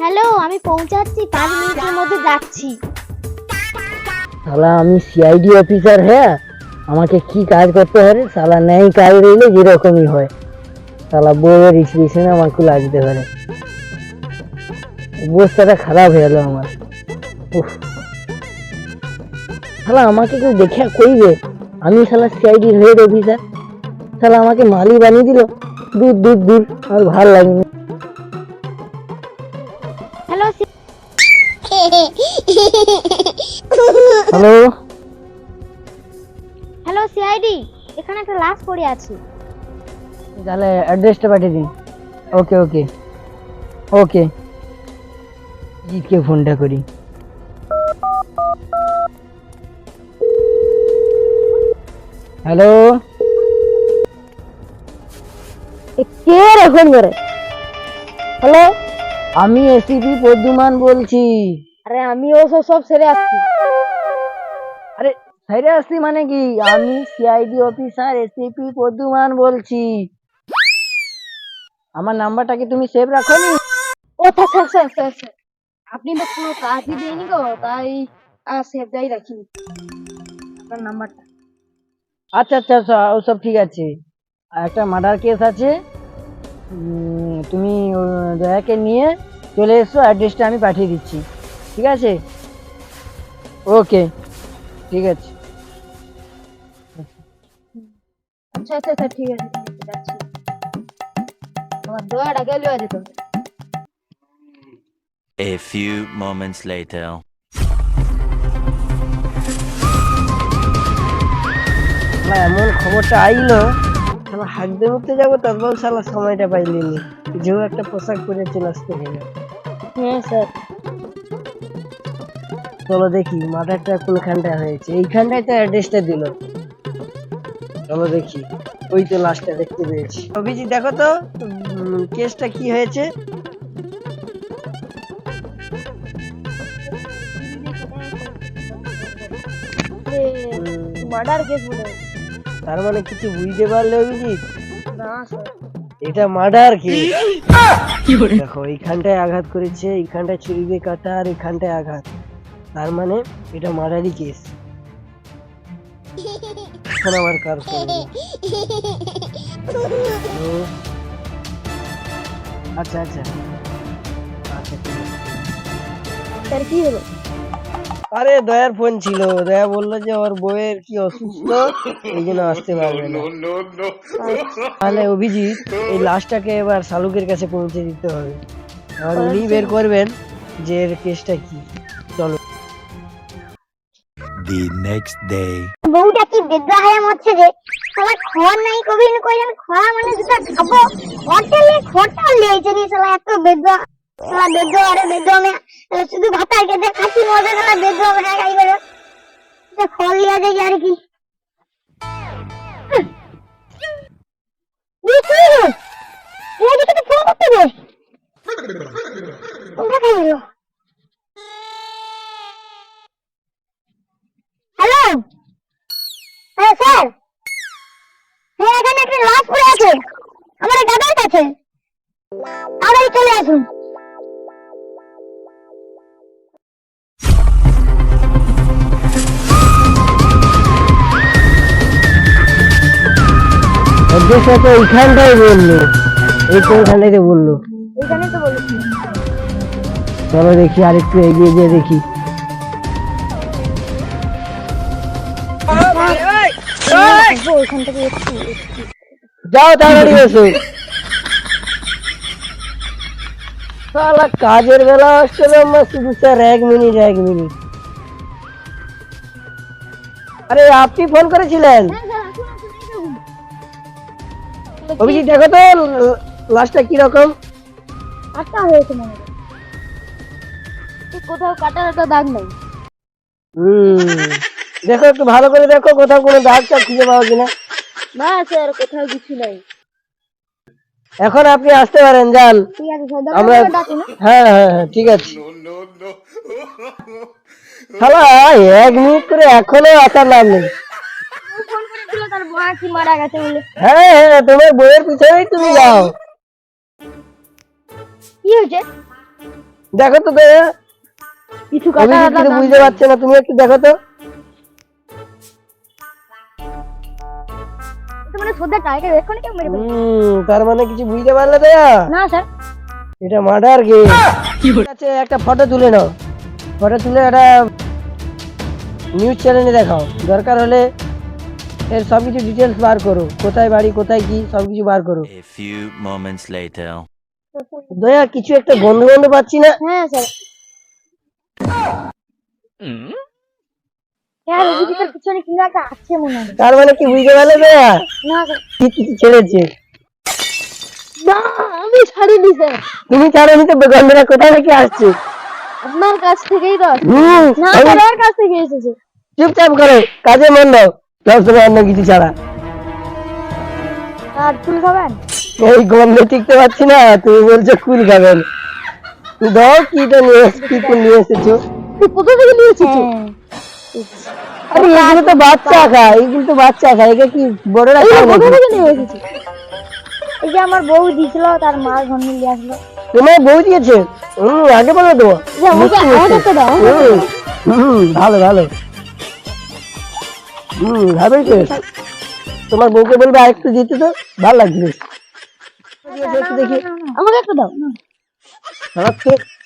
Hello, আমি পৌঁছাচ্ছি, পাঁচ মিনিটের মধ্যে যাচ্ছি। শালা, আমি সিআইডি অফিসার হ্যাঁ? আমাকে কি কাজ করতে হবে? শালা, নেই কাজ রইলে যেরকমই হয়। শালা, বউয়ের স্টেশনে আমাকে লাগতে পারে অবস্থাটা খারাপ হয়ে গেলো আমার। উফ। শালা, আমাকে কেউ দেখে কইবে? আমি শালা সিআইডির হেড অফিসার শালা, আমাকে মালি বানিয়ে দিল। দূর দূর দূর আর ভালো লাগেনি। Hello hello? হ্যালো সিআইডি এখানে একটা লাশ পড়ে আছে। তাহলে অ্যাড্রেসটা পাঠিয়ে দিন। ওকে ওকে ওকে জিতকে ফোনটা করি? হ্যালো? ফোন করে। হ্যালো? আমি এসিপি প্রদ্যুমান বলছি। আরে আমি ওসব সব সেরে আসছি। আরে সেরে আসছি মানে কি? আমি সিআইডি অফিসার এসিপি প্রদ্যুমান বলছি। আমার নাম্বারটা কি তুমি সেভ রাখো নি ও sir sir sir sir sir আপনি তো কোনো কাজই দেয়নি গো তাই আর সেভটাই রাখিনি। আপনার নাম্বারটা। আচ্ছা আচ্ছা আচ্ছা ওসব ঠিক আছে। আর একটা মার্ডার কেস আছে। উম, তুমি দয়াকে নিয়ে চলে এসো অ্যাড্রেসটা আমি পাঠিয়ে দিচ্ছি। ঠিক আছে? ওকে ঠিক আছে। আচ্ছা আচ্ছা আচ্ছা ঠিক আছে যাচ্ছি। আমার দোয়াটা গেলেও যেত A few moments later. না এমন খবরটা আইলো শালা হাঁকতে মুখতে যাব তারপর শালা সময়টা পাইলিনি যেও একটা পোশাক পরে চলে আসতে হবে হ্যাঁ স্যার। চলো দেখি মার্ডারটা কোনখানটায় হয়েছে। এইখানটায় তো অ্যাড্রেসটা দিল। চলো দেখি ওই তো লাস্টটা দেখতে পেয়েছি। অভিজিৎ দেখো তো কেসটা কি হয়েছে? মার্ডার কেস মনে হয় তার মানে কিছু বুঝতে পারলে অভিজিৎ না এটা মার্ডার কেস দেখো এইখানটায় আঘাত করেছে এইখানটায় ছুরি দিয়ে কাটা আর এইখানটায় আঘাত। তার মানে এটা মার্ডারই কেস। এখন আবার কার ফোন? আচ্ছা আচ্ছা। আচ্ছা ঠিক আছে। কি হলো? আরে দয়ার ফোন ছিল। দয়া বলল যে ওর বউয়ের কি অসুস্থ? এই জন্য আসতে পারবে না। তাহলে অভিজিৎ এই লাশটাকে এবার শালুকের কাছে পৌঁছে দিতে হবে। আর উনি বের করবেন যে এর কেসটা কি। চলো। The next day. বউটা কি বেদ্রা হয়ে মরছে যে? শালা খড় নাই খড়া মানে দুটা খাব। হোটেলে খড়টা লিয়েছে নি শালা এত বেদ্রা শালা বেদ্রা আরে বেদ্রা মে শুধু ভাতা খেতে খাসি মজা শালা বেদ্রা মে গাই করে। এটা লিয়া যায় আর কি? দেখি হ্যালো? হ্যাঁ স্যার। হ্যাঁ এখানে পড়ে আছে। আমার চলে আসুন। তো এইখানটাই বলল। এই তো বলল। এখানে তো বলেছি। চলো দেখি আর একটু এগিয়ে গিয়ে দেখি। ওইখান থেকে যাও তাড়াতাড়ি এসো। সালা কাজের বেলা আসছিল আমার শুধু স্যার এক মিনিট এক মিনিট। আরে আপনি ফোন করেছিলেন? অভিজিৎ দেখো তো লাস্টটা কি রকম? আটটা হয়েছে মনে হয়। ঠিক কোথাও কাটার একটা দাগ নেই। হুম। দেখো একটু ভালো করে দেখো কোথাও কোনো দাগ টাগ খুঁজে পাও কিনা। না স্যার কোথাও কিছু নাই। এখন আপনি আসতে পারেন যান। আমরা হ্যাঁ হ্যাঁ হ্যাঁ ঠিক আছে। শালা এক মিনিট করে এখনও আসার নাম নেই। বলছিল তার মা কি মারা গেছে বলে। হ্যাঁ হ্যাঁ তোমার বইয়ের পিছনেই তুমি যাও। কি হয়েছে? দেখো তো দয়া কিছু অভিজিৎ কিছু বুঝতে পারছে না তুমি একটু দেখো তো। মানে তার মানে কিছু বুঝতে পারলে দয়া না স্যার। এটা মার্ডার ঠিক আছে একটা ফটো তুলে নাও। ফটো তুলে একটা নিউজ চ্যানেলে দেখাও। দরকার হলে এর সব কিছু ডিটেলস বার করো। কোথায় বাড়ি কোথায় কি সব কিছু বার করো। A few moments later. দয়া কিছু একটা গন্ধ গন্ধ পাচ্ছি না? হ্যাঁ স্যার। হ্যাঁ অভিজিতের পিছনে কি একটা আছে মনে হয়। তার মানে কি বুঝতে পারলে দয়া? না স্যার। কি কিছু ছেড়েছে? না আমি ছাড়িনি স্যার। তুমি ছাড়ো নিতে গন্ধটা কোথা থেকে আসছে? আপনার কাছ থেকেই তো হুম, না আমি- স্যার ওর কাছ থেকে এসেছে। চুপচাপ করো কাজে মন দাও। সবসময় অন্য কিছু ছাড়া। আর ফুল খাবেন? এই গন্ধে টিকতে পারছি না তুমি বলছো কুল খাবেন। দাও কি তো নিয়ে কি কুল নিয়ে এসেছ? তুই কোথা থেকে নিয়েছিস আরে এগুলো তো বাচ্চা খায় এগুলো তো বাচ্চা খায় একে কি বড়রা খায় কোথা থেকে নিয়ে এসেছিস এই যে আমার বউ দিছিল তার মা ঘর নিয়ে আসলো। তোমার বউ দিয়েছে? হম আগে বলে দেবো আমাকে আমাকে একটা দাও হুম, হুম ভালো ভালো। হুম ভালোই তো তোমার বউকে বলবে আরেকটু দিতে তো ভালো লাগছে বেশ। দেখি আমাকে একটা দাও।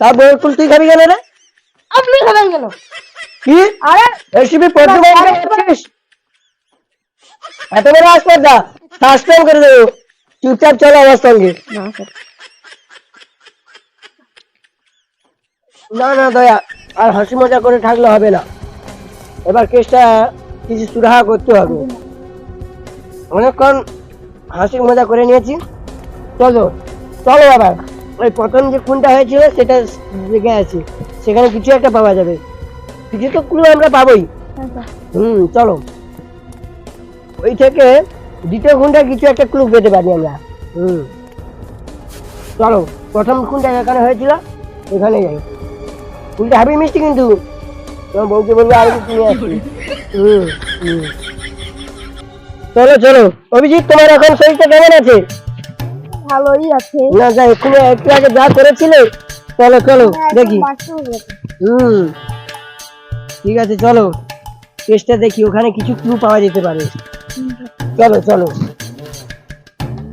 তার বউয়ের ফুল তুই খাবি রে? আপনি খাবেন কেন? কি? আরে রেসিপি করছিস? এত বড় আসপর্দা সাসপেন্ড করে দেবো। চুপচাপ চলো আমার সঙ্গে। না না দয়া আর হাসি মজা করে থাকলে হবে না। এবার কেসটা কিছু সুরাহা করতে হবে। অনেকক্ষণ হাসি মজা করে নিয়েছি। চলো চলো বাবা। ওই প্রথম যে খুনটা হয়েছিল, সেটা জেগে আছে। সেখানে কিছু একটা পাওয়া যাবে। কিছু তো ক্লু আমরা পাবোই। হুম, চলো। ওই থেকে দ্বিতীয় খুনটা কিছু একটা ক্লু পেতে পারি আমরা। হুম। চলো, প্রথম খুনটা এখানে হয়েছিল এখানে যাই। ফুলটা হাবি মিষ্টি কিন্তু। তোমার বউকে বলবে আর কিছু নিয়ে হুম চলো চলো। অভিজিৎ তোমার এখন শরীরটা কেমন আছে? ভালোই আছে। না যা এক্ষুনি একটু আগে যা করেছিলে চলো চলো দেখি। হুম। ঠিক আছে চলো। চেষ্টা দেখি ওখানে কিছু ক্লু পাওয়া যেতে পারে। চলো চলো।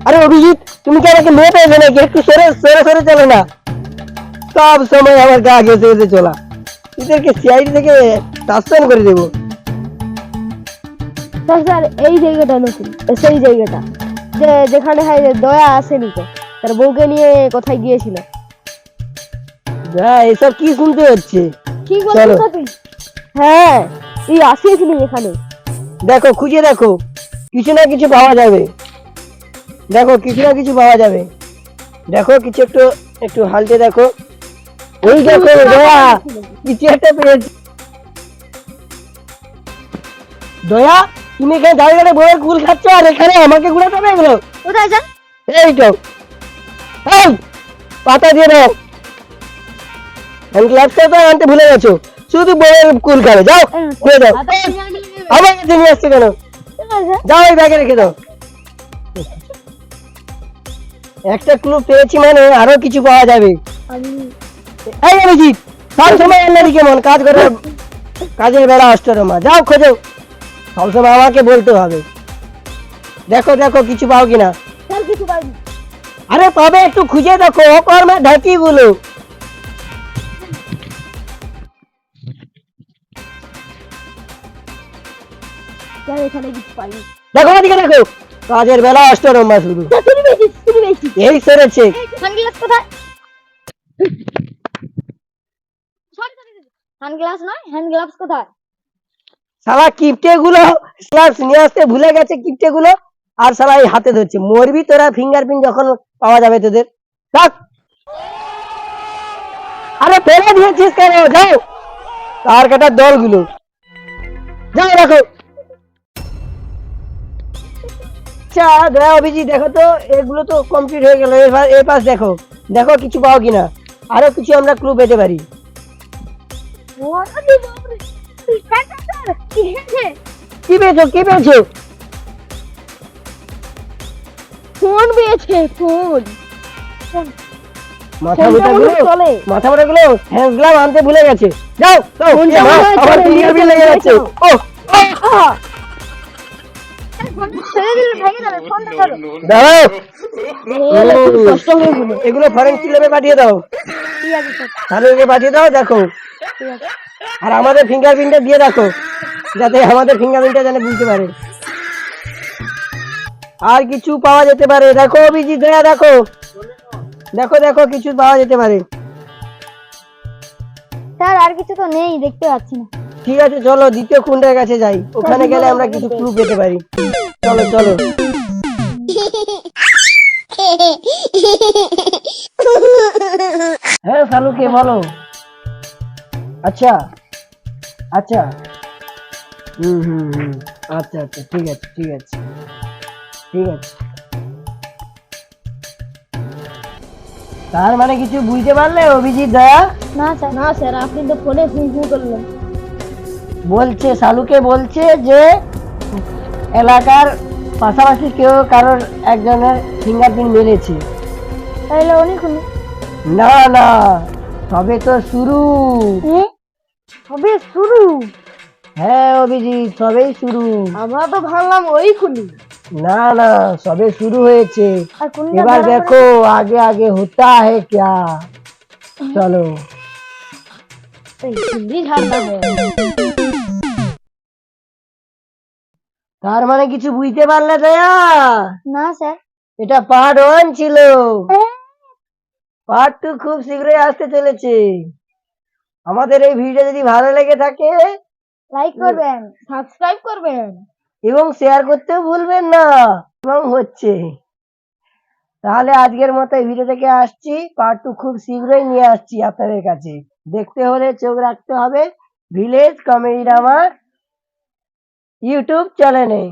আরে অভিজিৎ তুমি কি আমাকে মেয়ে পেয়েছ নাকি? একটু সরে সরে সরে চলো না। সব সময় আমার গা ঘেসে ঘেসে চলা। এদেরকে সিআইডি থেকে সাসপেন্ড করে দেবো। স্যার স্যার এই জায়গাটা নতুন সেই জায়গাটা। যে যেখানে হয় দয়া আসেনি তো তার বউকে নিয়ে কোথায় গিয়েছিল? এসব কি শুনতে হচ্ছে? চলো। হ্যাঁ তুই আসিয়েছিলি এখানে? দেখো খুঁজে দেখো। কিছু না কিছু পাওয়া যাবে। দেখো কিছু না কিছু পাওয়া যাবে। দেখো কিছু একটু একটু হালতে দেখো। ওই দেখো দয়া কিছু একটা পেয়েছি। দয়া তুমি এখানে দাঁড়িয়ে দাঁড়িয়ে বইয়ের কুল খাচ্ছ আর এখানে আমাকে ঘুরাতে হবে এগুলো? কোথায় স্যার এই তো। এই পাতা দিয়ে দাও। হ্যান্ড গ্লাভসটা তো আনতে ভুলে গেছো। শুধু বইয়ের কুল খাবে যাও ঘুরে দাও। আমার কাছে নিয়ে আসছে কেন? যাও এই ব্যাগে রেখে দাও। একটা ক্লু পেয়েছি মানে আরও কিছু পাওয়া যাবে। এই অভিজিৎ সব সময় অন্যদিকে কেমন কাজ করে কাজের বেলা অষ্টরমা। যাও খোঁজো। সবসময় আমাকে বলতে হবে দেখো দেখো কিছু পাও কিনা স্যার কিছু পাইনি আরে পাবে একটু খুঁজে দেখো কর্মে ঢাকি গুলো স্যার এখানে কিছু পাইনি দেখো এদিকে দেখো কাজের বেলা অষ্টরমা শুধু স্যার তুমি পেয়েছিস তুমি পেয়েছিস এই সেরেছে সানগ্লাস কোথায় হ্যান্ড গ্লাস নয় হ্যান্ড গ্লাভস কোথায় সালা কিপটে গুলো আসতে ভুলে গেছে কিপটে গুলো আর সালা এই হাতে ধরছে। মরবি তোরা ফিঙ্গারপ্রিন্ট যখন পাওয়া যাবে তোদের। আরে ফেলে দিয়েছিস কেন? যাও। তার কাটার দলগুলো। যাও দেখো। আচ্ছা দয়া অভিজিৎ, দেখো তো, এগুলো তো কমপ্লিট হয়ে গেল। এবার পাশ দেখো। দেখো কিছু পাও কিনা। আরও কিছু আমরা ক্লু পেতে পারি। কি পেয়েছ? কি পেয়েছ? ফোন পেয়েছে ফোন। মাথা মোটা গুলো মাথা মোটা গুলো হ্যান্ড গ্লাভ আনতে ভুলে গেছে। যাও আমার চলে। ফিঙ্গার লেগে যাচ্ছে। ও বলে। এগুলো পাঠিয়ে দাও। তাহলে পাঠিয়ে দাও দেখো। আর আমাদের ফিঙ্গারপ্রিন্টটা দিয়ে রাখো। যাতে আমাদের ফিঙ্গারপ্রিন্টটা যেন বুঝতে পারে। আর কিছু পাওয়া যেতে পারে। দেখো অভিজিৎ দয়া দেখো। দেখো দেখো কিছু পাওয়া যেতে পারে। স্যার আর কিছু তো নেই দেখতে পাচ্ছি না। ঠিক আছে চলো দ্বিতীয় কুণ্ডের কাছে যাই। ওখানে গেলে আমরা কিছু ক্লু পেতে পারি। চলো চলো। হ্যাঁ শালুকে বলো। আচ্ছা আচ্ছা। হুম হুম হুম। আচ্ছা আচ্ছা ঠিক আছে ঠিক আছে। ঠিক আছে। তার মানে কিছু বুঝতে পারলে অভিজিৎ দয়া? না স্যার। না স্যার আপনি তো ফোনে ফু ফু করলেন। বলছে শালুকে বলছে যে এলাকার পাশাপাশি কেউ কারোর একজনের ফিঙ্গারপ্রিন্ট মেরেছে। তাহলে উনি খুনি না না তবে তো শুরু। হবে শুরু? হ্যাঁ অভিজিৎ সবেই শুরু। আমরা তো ভাবলাম ওই খুনি না না সবে শুরু হয়েছে। এবার দেখো আগে আগে হতা হে চলো। তার মানে কিছু বুঝতে পারলে দয়া? না স্যার। এটা পার্ট ওয়ান ছিল। হ্যাঁ। পার্ট টু খুব শীঘ্রই আসতে চলেছে। আমাদের এই ভিডিও যদি ভালো লেগে থাকে লাইক করবেন সাবস্ক্রাইব করবেন। এবং শেয়ার করতেও ভুলবেন না। এবং হচ্ছে। তাহলে আজকের মতো এই ভিডিও থেকে আসছি। পার্ট টু খুব শীঘ্রই নিয়ে আসছি আপনাদের কাছে। দেখতে হলে চোখ রাখতে হবে। ভিলেজ কমেডি আমার ইউটিউব চ্যানেলে